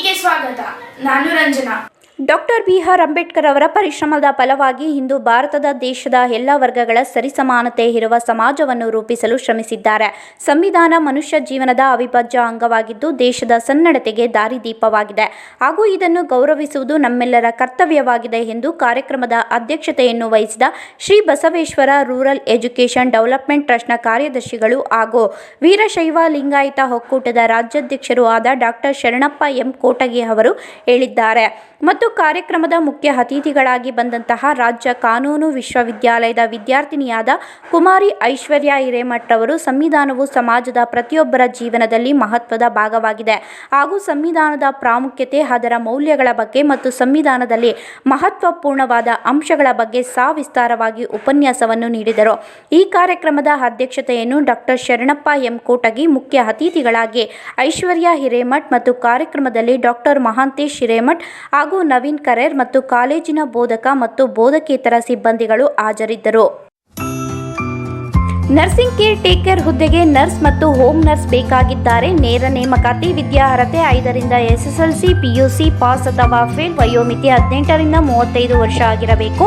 ಟಿವಿಗೆ ಸ್ವಾಗತ ನಾನು Ranjana doctor B R Ambedkar ಅವರ ಪರಿಶ್ರಮದ ಫಲವಾಗಿ ಇಂದು ಭಾರತದ ದೇಶದ ಎಲ್ಲ ವರ್ಗಗಳ ಸರಿಸಮಾನತೆ ಇರುವ ಸಮಾಜವನ್ನು ರೂಪಿಸಲು ಶ್ರಮಿಸಿದ್ದಾರೆ. ಸಂವಿಧಾನ ಮನುಷ್ಯ ಜೀವನದ ಅವಿಭಾಜ್ಯ ಅಂಗವಾಗಿದ್ದು ದೇಶದ ಸನ್ನಡತೆಗೆ ದಾರಿದೀಪವಾಗಿದೆ ಹಾಗೂ ಇದನ್ನು ಗೌರವಿಸುವುದು ನಮ್ಮೆಲ್ಲರ ಕರ್ತವ್ಯವಾಗಿದೆ ಎಂದು ಕಾರ್ಯಕ್ರಮದ ಅಧ್ಯಕ್ಷತೆಯನ್ನು ವಹಿಸಿದ Shri Basaveshwara rural education development ಟ್ರಸ್ಟ್ನ ಕಾರ್ಯದರ್ಶಿಗಳು ಹಾಗೂ ವೀರಶೈವ ಲಿಂಗಾಯತ ಒಕ್ಕೂಟದ ರಾಜ್ಯಾಧ್ಯಕ್ಷರೂ ಆದ ಡಾಕ್ಟರ್ ಶರಣಪ್ಪ ಎಂ ಕೋಟಗಿ ಅವರು ಹೇಳಿದ್ದಾರೆ. ಮತ್ತು ಕಾರ್ಯಕ್ರಮದ ಮುಖ್ಯ ಅತಿಥಿಗಳಾಗಿ ಬಂದಂತಹ ರಾಜ್ಯ ಕಾನೂನು ವಿಶ್ವವಿದ್ಯಾಲಯದ ವಿದ್ಯಾರ್ಥಿನಿಯಾದ ಕುಮಾರಿ ಐಶ್ವರ್ಯ ಹಿರೇಮಠ್ ಅವರು ಸಂವಿಧಾನವು ಸಮಾಜದ ಪ್ರತಿಯೊಬ್ಬರ ಜೀವನದಲ್ಲಿ ಮಹತ್ವದ ಭಾಗವಾಗಿದೆ. ಹಾಗೂ ಸಂವಿಧಾನದ ಪ್ರಾಮುಖ್ಯತೆ, ಅದರ ಮೌಲ್ಯಗಳ ಬಗ್ಗೆ ಮತ್ತು ಸಂವಿಧಾನದಲ್ಲಿ ಮಹತ್ವಪೂರ್ಣವಾದ ಅಂಶಗಳ ಬಗ್ಗೆ ಸಾವಿಸ್ತಾರವಾಗಿ ಉಪನ್ಯಾಸವನ್ನು ನೀಡಿದರು. ಈ ಕಾರ್ಯಕ್ರಮದ ಅಧ್ಯಕ್ಷತೆಯನ್ನು ಡಾಕ್ಟರ್ ಶರಣಪ್ಪ ಎಂ. ಕೋಟಗಿ ಮುಖ್ಯ ಅತಿಥಿಗಳಾಗಿ ಐಶ್ವರ್ಯ ಹಿರೇಮಠ್ ಮತ್ತು ಕಾರ್ಯಕ್ರಮದಲ್ಲಿ ಡಾಕ್ಟರ್ ಮಹಾಂತೇಶ್ ಹಿರೇಮಠ್ ಹಾಗೂ ನವೀನ್ ಕರೇರ್ ಮತ್ತು ಕಾಲೇಜಿನ ಬೋಧಕ ಮತ್ತು ಬೋಧಕೇತರ ಸಿಬ್ಬಂದಿಗಳು ಹಾಜರಿದ್ದರು. ನರ್ಸಿಂಗ್ ಕೇರ್ ಟೇಕರ್ ಹುದ್ದೆಗೆ ನರ್ಸ್ ಮತ್ತು ಹೋಮ್ ನರ್ಸ್ ಬೇಕಾಗಿದ್ದಾರೆ. ನೇರ ನೇಮಕಾತಿ, ವಿದ್ಯಾರ್ಹತೆ ಐದರಿಂದ ಎಸ್ಎಸ್ಎಲ್ಸಿ, ಪಿಯುಸಿ, ಪಾಸ್ ಅಥವಾ ಫೇಲ್ ವಯೋಮಿತಿ ಹದಿನೆಂಟರಿಂದ ಮೂವತ್ತೈದು ವರ್ಷ ಆಗಿರಬೇಕು.